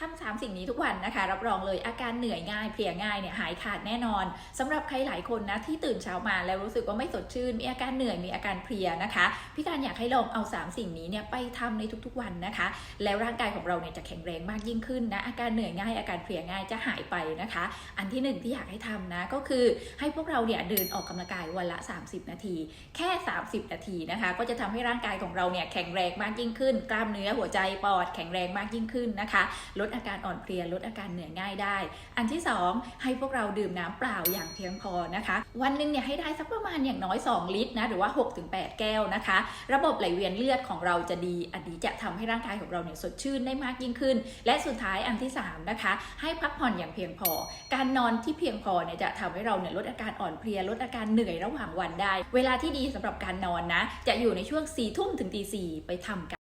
ทำสามสิ่งนี้ทุกวันนะคะ รับรองเลยอาการเหนื่อยง่ายเพลียง่ายเนี่ยหายขาดแน่นอนสำหรับใครหลายคนนะที่ตื่นเช้ามาแล้วรู้สึกว่าไม่สดชื่น มีอาการเหนื่อยมีอาการเพลียนะคะ พี่การอยากให้ลองเอา 3 สิ่งนี้เนี่ยไปทำในทุกๆวันนะคะ แล้วร่างกายของเราเนี่ยจะแข็งแรงมากยิ่งขึ้นนะอาการเหนื่อยง่ายอาการเพลียง่ายจะหายไปนะคะ อันที่หนึ่งที่อยากให้ทำนะก็คือให้พวกเราเนี่ยเดินออกกำลังกายวันละ 30 นาที แค่ 30 นาทีนะคะ ก็จะทำให้ร่างกายของเราเนี่ยแข็งแรงมากยิ่งขึ้น กล้ามเนื้อหัวใจปอดแข็งแรงมากยิ่งขึ้นนะคะลดอาการอ่อนเพลียลดอาการเหนื่อยง่ายได้ อันที่ 2 ให้พวกเราดื่มน้ำเปล่าอย่างเพียงพอนะคะ วันหนึ่งเนี่ยให้ได้สักประมาณอย่างน้อย 2 ลิตรนะหรือว่า 6-8 แก้วนะคะ ระบบไหลเวียนเลือดของเราจะดีอันนี้จะทำให้ร่างกายของเราเนี่ยสดชื่นได้มากยิ่งขึ้น และสุดท้ายอันที่ 3 นะคะ ให้พักผ่อนอย่างเพียงพอ การนอนที่เพียงพอเนี่ยจะทำให้เราเนี่ยลดอาการอ่อนเพลียลดอาการเหนื่อยระหว่างวันได้ เวลาที่ดีสำหรับการนอนนะ จะอยู่ในช่วง4ี่ทุ่มถึงตีสี่ไปทำกัน